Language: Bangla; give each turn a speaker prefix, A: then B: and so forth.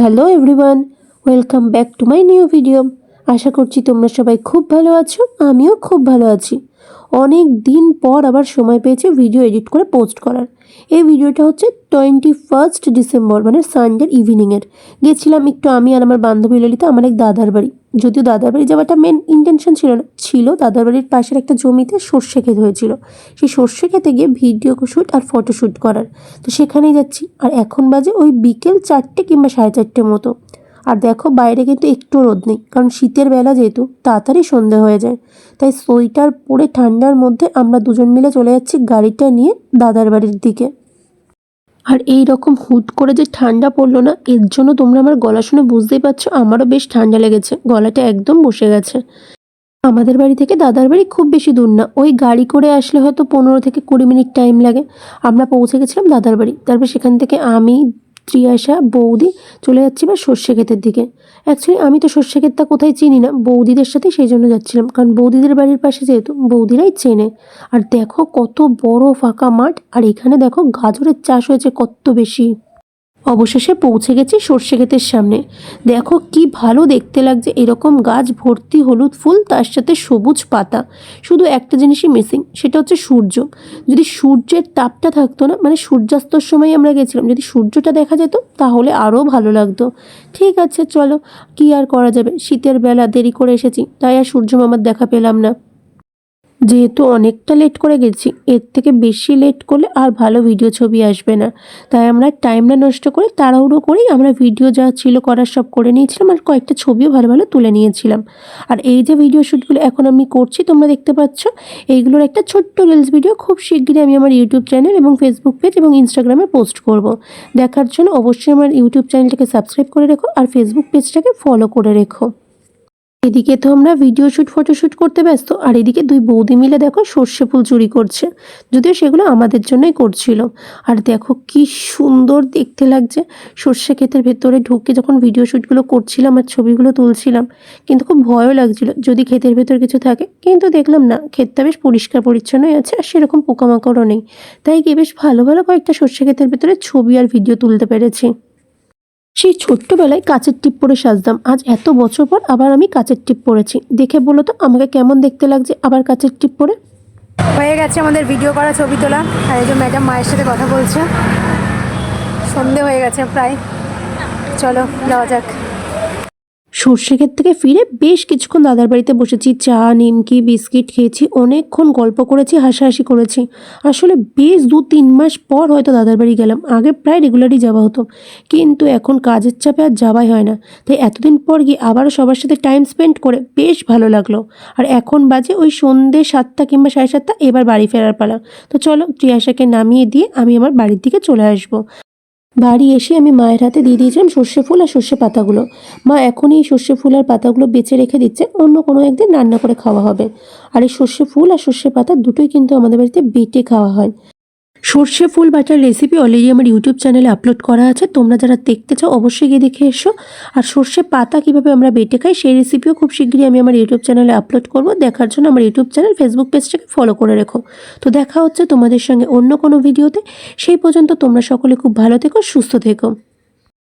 A: Hello everyone, welcome back to my new video. আশা করছি তোমরা সবাই খুব ভালো আছো, আমিও খুব ভালো আছি। অনেক দিন পর আবার সময় পেয়েছে ভিডিও এডিট করে পোস্ট করার। এই ভিডিওটা হচ্ছে টোয়েন্টি ফার্স্ট ডিসেম্বর মানে সানডের ইভিনিংয়ের গেছিলাম একটু আমি আর আমার বান্ধবী ললিতা, আমার এক দাদার বাড়ি। যদিও দাদার বাড়ি যাওয়াটা মেন ইন্টেনশন ছিল না, ছিল দাদার বাড়ির পাশের একটা জমিতে সর্ষে ক্ষেত হয়েছিল। সেই সর্ষে খেতে গিয়ে ভিডিও শ্যুট আর ফটোশ্যুট করার। তো সেখানেই যাচ্ছি, আর এখন বাজে ওই বিকেল চারটে কিংবা সাড়ে চারটে মতো। আর দেখো বাইরে কিন্তু একটু রোদ নেই, কারণ শীতের বেলা যেহেতু তাড়াতাড়ি সন্ধে হয়ে যায়। তাই সোয়েটার পরে ঠান্ডার মধ্যে আমরা দুজন মিলে চলে যাচ্ছি গাড়িটা নিয়ে দাদার বাড়ির দিকে। আর এই রকম হুট করে যে ঠান্ডা পড়ল না, এর জন্য তোমরা আমার গলা শুনে বুঝতেই পারছ আমারও বেশ ঠান্ডা লেগেছে, গলাটা একদম বসে গেছে। আমাদের বাড়ি থেকে দাদার বাড়ি খুব বেশি দূর না, ওই গাড়ি করে আসলে হয়তো পনেরো থেকে কুড়ি মিনিট টাইম লাগে। আমরা পৌঁছে গেছিলাম দাদার বাড়ি, তারপর সেখান থেকে আমি ত্রিয়াশা বৌদি চলে যাচ্ছি বা সর্ষে ক্ষেতের দিকে। অ্যাকচুয়ালি আমি তো সর্ষে ক্ষেতটা কোথায় চিনি না, বৌদিদের সাথে সেই জন্য যাচ্ছিলাম। কারণ বৌদিদের বাড়ির পাশে যেহেতু বৌদিরাই চেনে। আর দেখো কত বড় ফাঁকা মাঠ, আর এখানে দেখো গাজরের চাষ হয়েছে কত বেশি। অবশেষে পৌঁছে গেছি সর্ষে ক্ষেতের সামনে। দেখো কি ভালো দেখতে লাগছে, এরকম গাছ ভর্তি হলুদ ফুল, তার সাথে সবুজ পাতা। শুধু একটা জিনিসই মিসিং সেটা হচ্ছে সূর্য। যদি সূর্যের তাপটা থাকতো না মানে সূর্যাস্তর সময় আমরা গেছিলাম, যদি সূর্যটা দেখা যেত, তাহলে আরও ভালো লাগতো। ঠিক আছে, চলো, কি আর করা যাবে? শীতের বেলা দেরি করে এসেছি, তাই আর সূর্য মামার দেখা পেলাম না। যেহেতু অনেকটা লেট করে গেছি, এর থেকে বেশি লেট করলে আর ভালো ভিডিও ছবি আসবে না। তাই আমরা টাইমটা নষ্ট করে তাড়াহুড়ো করেই আমরা ভিডিও যা ছিল করার সব করে নিয়েছিলাম আর কয়েকটা ছবিও ভালো ভালো তুলে নিয়েছিলাম। আর এই যে ভিডিও শ্যুটগুলো এখন আমি করছি, তোমরা দেখতে পাচ্ছ, এইগুলোর একটা ছোট্ট রিলস ভিডিও খুব শিগগিরই আমি আমার ইউটিউব চ্যানেল এবং ফেসবুক পেজ এবং ইনস্টাগ্রামে পোস্ট করব। দেখার জন্য অবশ্যই আমার ইউটিউব চ্যানেলটাকে সাবস্ক্রাইব করে রেখো আর ফেসবুক পেজটাকে ফলো করে রেখো। এদিকে তো আমরা ভিডিও শ্যুট ফটোশ্যুট করতে ব্যস্ত, আর এদিকে দুই বৌদি মিলে দেখো সর্ষে ফুল চুরি করছে, যদিও সেগুলো আমাদের জন্যই করছিল। আর দেখো কি সুন্দর দেখতে লাগছে, সর্ষে ক্ষেতের ভেতরে ঢুকে যখন ভিডিও শ্যুটগুলো করছিলাম আর ছবিগুলো তুলছিলাম, কিন্তু খুব ভয়ও লাগছিল, যদি ক্ষেতের ভেতর কিছু থাকে, কিন্তু দেখলাম না, ক্ষেতটা বেশ পরিষ্কার পরিচ্ছন্নই আছে, আর সেরকম পোকামাকড়ও নেই। তাই গিয়ে বেশ ভালো ভালো কয়েকটা সর্ষে ক্ষেতের ভেতরে ছবি আর ভিডিও তুলতে পেরেছি। সেই ছোট্টবেলায় কাঁচের টিপ পরে সাজতাম। আজ এত বছর পর আবার আমি কাঁচের টিপ পরেছি। দেখে বলো তো, আমাকে কেমন দেখতে লাগছে আবার কাঁচের টিপ পরে?
B: হয়ে গেছে আমাদের ভিডিও করা ছবি তোলা। আর এই যে ম্যাডাম মায়ের সাথে কথা বলছে। সন্ধে হয়ে গেছে প্রায়। চলো, যাওয়া যাক।
A: সর্ষে ক্ষেত থেকে ফিরে বেশ কিছুক্ষণ দাদার বাড়িতে বসেছি। চা, নিমকি, বিস্কিট খেয়েছি, অনেকক্ষণ গল্প করেছি, হাসাহাসি করেছি। আসলে বেশ দু তিন মাস পর হয়তো দাদার বাড়ি গেলাম। আগে প্রায় রেগুলারই যাওয়া হতো। কিন্তু এখন কাজের চাপে আর যাওয়াই হয় না। তাই এতদিন পর গিয়ে আবারও সবার সাথে টাইম স্পেন্ড করে বেশ ভালো লাগল। আর এখন বাজে ওই সন্ধে সাতটা কিংবা সাড়ে সাতটা, এবার বাড়ি ফেরার পালা। তো চলো ত্রিয়াশাকে নামিয়ে দিয়ে আমি আমার বাড়ির দিকে চলে আসব। বাড়ি এসে আমি মায়ের হাতে দিয়ে দিয়েছিলাম সর্ষে ফুল আর সর্ষে পাতাগুলো। মা এখন এই সর্ষে ফুল আর পাতাগুলো বেঁচে রেখে দিচ্ছে, অন্য কোনো একদিন রান্না করে খাওয়া হবে। আর এই সর্ষে ফুল আর সর্ষে পাতা দুটোই কিন্তু আমাদের বাড়িতে বেটে খাওয়া হয়। সর্ষে ফুল বাটার রেসিপি অলরেডি আমার ইউটিউব চ্যানেলে আপলোড করা আছে। তোমরা যারা দেখতে চাও, অবশ্যই গিয়ে দেখে এসো। আর সর্ষে পাতা কীভাবে আমরা বেটে খাই, সেই রেসিপিও খুব শীঘ্রই আমি আমার ইউটিউব চ্যানেলে আপলোড করব। দেখার জন্য আমার ইউটিউব চ্যানেল ফেসবুক পেজটাকে ফলো করে রেখো। তো দেখা হচ্ছে তোমাদের সঙ্গে অন্য কোনো ভিডিওতে সেই পর্যন্ত তোমরা সকলে খুব ভালো থেকো, সুস্থ থেকো।